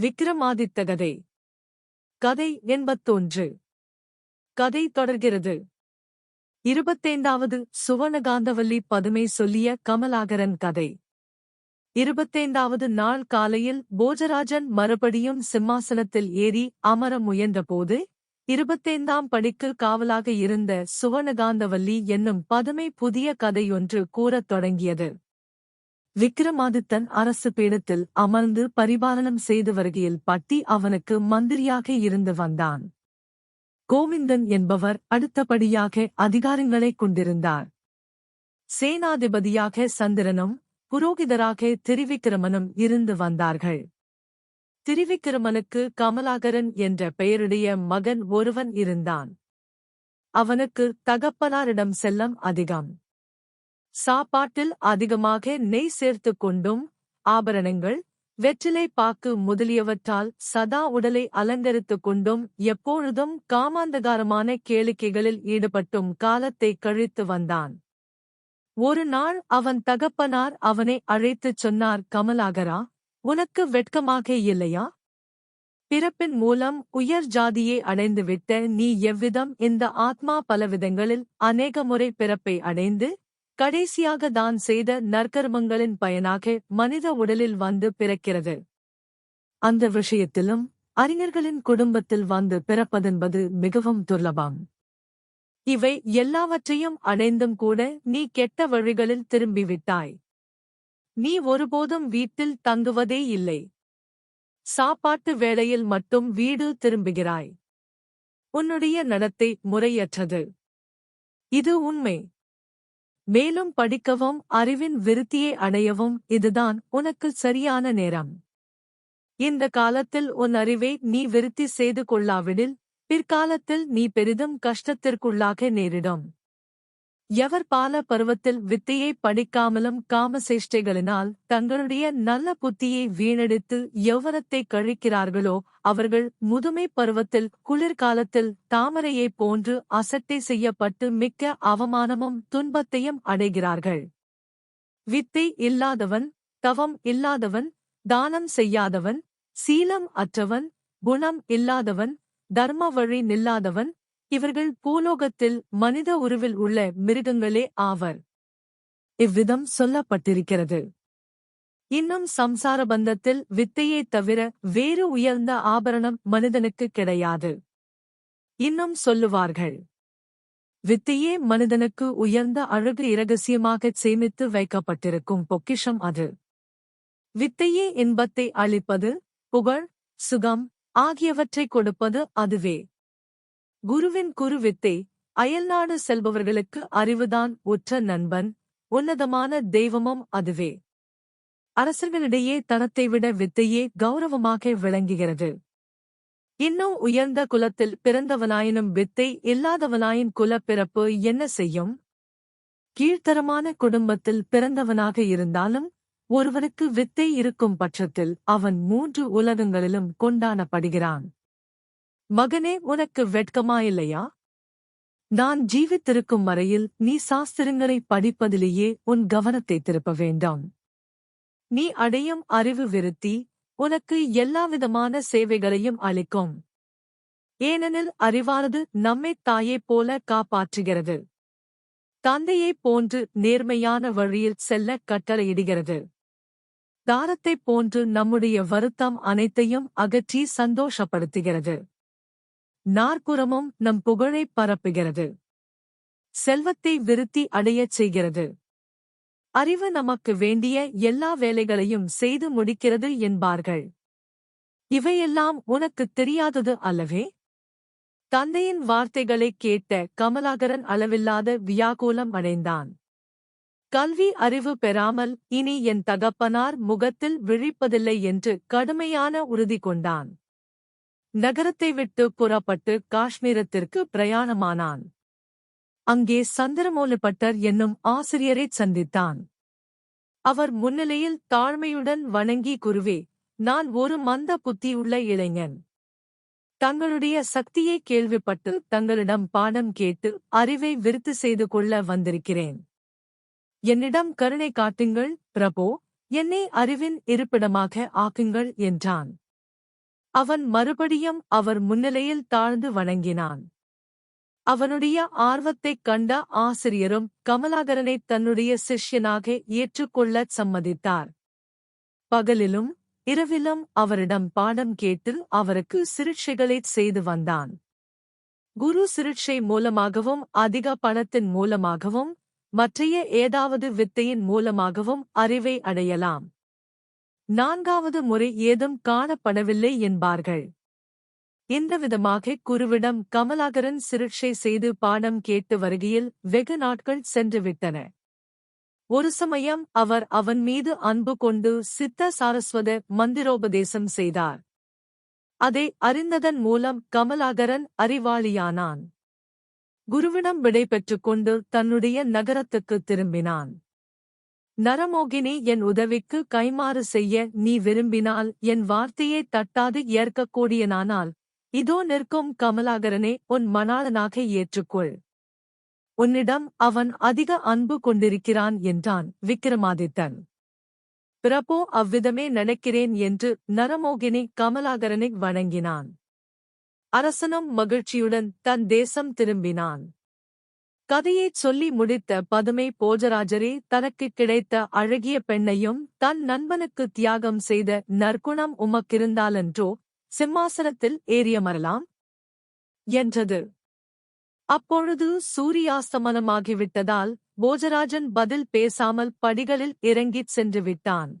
விக்ரமாதித்த கதை கதை எண்பத்தொன்று. கதை தொடர்கிறது. இருபத்தைந்தாவது சுவனகாந்தவல்லி பதுமை சொல்லிய கமலாகரன் கதை. இருபத்தைந்தாவது நாள் காலையில் போஜராஜன் மறுபடியும் சிம்மாசனத்தில் ஏறி அமர முயன்றபோது இருபத்தைந்தாம் படிக்கு காவலாக இருந்த சுவனகாந்தவல்லி என்னும் பதுமை புதிய கதையொன்று கூறத் தொடங்கியது. விக்ரமாதித்தன் அரசு பீடத்தில் அமர்ந்து பரிபாலனம் செய்து வருகையில் பட்டி அவனுக்கு மந்திரியாக இருந்து வந்தான். கோவிந்தன் என்பவர் அடுத்தபடியாக அதிகாரங்களைக் கொண்டிருந்தார். சேனாதிபதியாக சந்திரனும் புரோகிதராக திரிவிக்கிரமனும் இருந்து வந்தார்கள். திரிவிக்கிரமனுக்கு கமலாகரன் என்ற பெயருடைய மகன் ஒருவன் இருந்தான். அவனுக்கு தகப்பனாரிடம் செல்லம் அதிகம். சாப்பாட்டில் அதிகமாக நெய் சேர்த்துக் கொண்டும் ஆபரணங்கள் வெற்றிலை பாக்கு முதலியவற்றால் சதா உடலை அலங்கரித்துக் கொண்டும் எப்பொழுதும் காமாந்தகாரமான கேளிக்கைகளில் ஈடுபட்டும் காலத்தை கழித்து வந்தான். ஒரு நாள் அவன் தகப்பனார் அவனை அழைத்துச் சொன்னார் கமலாகரா உனக்கு வெட்கமாக இல்லையா? பிறப்பின் மூலம் உயர் ஜாதியை அடைந்துவிட்ட நீ எவ்விதம் இந்த ஆத்மா பலவிதங்களில் அநேக முறை பிறப்பை அடைந்து கடைசியாக தான் செய்த நற்கர்மங்களின் பயனாக மனித உடலில் வந்து பிறக்கிறது. அந்த விஷயத்திலும் அறிஞர்களின் குடும்பத்தில் வந்து பிறப்பதென்பது மிகவும் துர்லபம். இவை எல்லாவற்றையும் அடைந்தும் கூட நீ கெட்ட வழிகளில் திரும்பிவிட்டாய். நீ ஒருபோதும் வீட்டில் தங்குவதே இல்லை. சாப்பாட்டு வேளையில் மட்டும் வீடு திரும்புகிறாய். உன்னுடைய நடத்தை முறையற்றது. இது உண்மை. மேலும் படிக்கவும் அறிவின் விருத்தியை அடையவும் இதுதான் உனக்கு சரியான நேரம். இந்த காலத்தில் உன் அறிவை நீ விருத்தி செய்து கொள்ளாவிடில் பிற்காலத்தில் நீ பெரிதும் கஷ்டத்திற்குள்ளாக நேரிடும். எவர் பால பருவத்தில் வித்தையை படிக்காமலும் காமசேஷ்டைகளினால் தங்களுடைய நல்ல புத்தியை வீணடித்து யௌவனத்தை கழிக்கிறார்களோ அவர்கள் முதுமை பருவத்தில் குளிர்காலத்தில் தாமரையைப் போன்று அசட்டை செய்யப்பட்டு மிக்க அவமானமும் துன்பத்தையும் அடைகிறார்கள். வித்தை இல்லாதவன் தவம் இல்லாதவன் தானம் செய்யாதவன் சீலம் அற்றவன் குணம் இல்லாதவன் தர்ம வழி நில்லாதவன் இவர்கள் பூலோகத்தில் மனித உருவில் உள்ள மிருகங்களே ஆவர். இவ்விதம் சொல்லப்பட்டிருக்கிறது. இன்னும் சம்சார பந்தத்தில் வித்தையைத் தவிர வேறு உயர்ந்த ஆபரணம் மனிதனுக்கு கிடையாது. இன்னும் சொல்லுவார்கள். வித்தையே மனிதனுக்கு உயர்ந்த அழகு இரகசியமாகச் சேமித்து வைக்கப்பட்டிருக்கும் பொக்கிஷம் அது. வித்தையே இன்பத்தை அளிப்பது புகழ் சுகம் ஆகியவற்றைக் கொடுப்பது அதுவே. குருவின் குருவித்தை அயல்நாடு செல்பவர்களுக்கு அறிவுதான் உற்ற நண்பன் உன்னதமான தெய்வமும் அதுவே. அரசர்களிடையே தனத்தை விட வித்தையே கௌரவமாக விளங்குகிறது. இன்னும் உயர்ந்த குலத்தில் பிறந்தவனாயினும் வித்தை இல்லாதவனாயின் குலப் பிறப்பு என்ன செய்யும்? கீழ்த்தரமான குடும்பத்தில் பிறந்தவனாக இருந்தாலும் ஒருவனுக்கு வித்தை இருக்கும் பட்சத்தில் அவன் மூன்று உலகங்களிலும் கொண்டாடப்படுகிறான். மகனே உனக்கு வெட்கமாயில்லையா? நான் ஜீவித்திருக்கும் வரையில் நீ சாஸ்திரங்களை படிப்பதிலேயே உன் கவனத்தை திருப்ப வேண்டாம். நீ அடையும் அறிவு விருத்தி உனக்கு எல்லாவிதமான சேவைகளையும் அளிக்கும். ஏனெனில் அறிவானது நம்மைத் தாயைப் போல காப்பாற்றுகிறது. தந்தையைப் போன்று நேர்மையான வழியில் செல்ல கட்டளையிடுகிறது. தாரத்தைப் போன்று நம்முடைய வருத்தம் அனைத்தையும் அகற்றி சந்தோஷப்படுத்துகிறது. நாற்புறமும் நம் புகழைப் பரப்புகிறது. செல்வத்தை விருத்தி அடையச் செய்கிறது. அறிவு நமக்கு வேண்டிய எல்லா வேலைகளையும் செய்து முடிக்கிறது என்பார்கள். இவையெல்லாம் உனக்குத் தெரியாதது அல்லவே? தந்தையின் வார்த்தைகளைக் கேட்ட கமலாகரன் அளவில்லாத வியாகுலம் அடைந்தான். கல்வி அறிவு பெறாமல் இனி என் தகப்பனார் முகத்தில் விழிப்பதில்லை என்று கடுமையான உறுதி கொண்டான். நகரத்தை விட்டு புறப்பட்டு காஷ்மீரத்திற்கு பிரயாணமானான். அங்கே சந்திரமௌலிப்பட்டர் என்னும் ஆசிரியரைச் சந்தித்தான். அவர் முன்னிலையில் தாழ்மையுடன் வணங்கி குருவே நான் ஒரு மந்த புத்தியுள்ள இளைஞன். தங்களுடைய சக்தியை கேள்விப்பட்டு தங்களிடம் பாடம் கேட்டு அறிவை விருத்து செய்து கொள்ள வந்திருக்கிறேன். என்னிடம் கருணை காட்டுங்கள் பிரபோ என்னை அறிவின் இருப்பிடமாக ஆக்குங்கள் என்றான். அவன் மறுபடியும் அவர் முன்னிலையில் தாழ்ந்து வணங்கினான். அவனுடைய ஆர்வத்தைக் கண்ட ஆசிரியரும் கமலாகரனை தன்னுடைய சிஷ்யனாக ஏற்றுக்கொள்ளச் சம்மதித்தார். பகலிலும் இரவிலும் அவரிடம் பாடம் கேட்டு அவருக்கு சிகிச்சைகளைச் செய்து வந்தான். குரு சிகிச்சை மூலமாகவும் அதிக பணத்தின் மூலமாகவும் மற்றைய ஏதாவது வித்தையின் மூலமாகவும் அறிவை அடையலாம். நான்காவது முறை ஏதும் காணப்படவில்லை என்பார்கள். இந்த விதமாக குருவிடம் கமலாகரன் சிகிச்சை செய்து பாடம் கேட்டு வருகையில் வெகு நாட்கள் சென்றுவிட்டன. ஒரு சமயம் அவர் அவன் மீது அன்பு கொண்டு சித்த சாரஸ்வத மந்திரோபதேசம் செய்தார். அதை அறிந்ததன் மூலம் கமலாகரன் அறிவாளியானான். குருவிடம் விடை பெற்றுக்கொண்டு தன்னுடைய நகரத்துக்கு திரும்பினான். நரமோகினி என் உதவிக்கு கைமாறு செய்ய நீ விரும்பினால் என் வார்த்தையை தட்டாது ஏற்கக்கூடியனானால். இதோ நிற்கும் கமலாகரனே உன் மணாளனாக ஏற்றுக்கொள். உன்னிடம் அவன் அதிக அன்பு கொண்டிருக்கிறான் என்றான் விக்கிரமாதித்தன். பிரபோ அவ்விதமே நினைக்கிறேன் என்று நரமோகினி கமலாகரனை வணங்கினான். அரசனும் மகிழ்ச்சியுடன் தன் தேசம் திரும்பினான். கதையைச் சொல்லி முடித்த பதுமை போஜராஜரே தனக்குக் கிடைத்த அழகிய பெண்ணையும் தன் நண்பனுக்கு தியாகம் செய்த நற்குணம் உமக்கிருந்தாலன்றோ சிம்மாசனத்தில் ஏறியமரலாம் என்றது. அப்பொழுது சூரியாஸ்தமனமாகிவிட்டதால் போஜராஜன் பதில் பேசாமல் படிகளில் இறங்கிச் சென்று விட்டான்.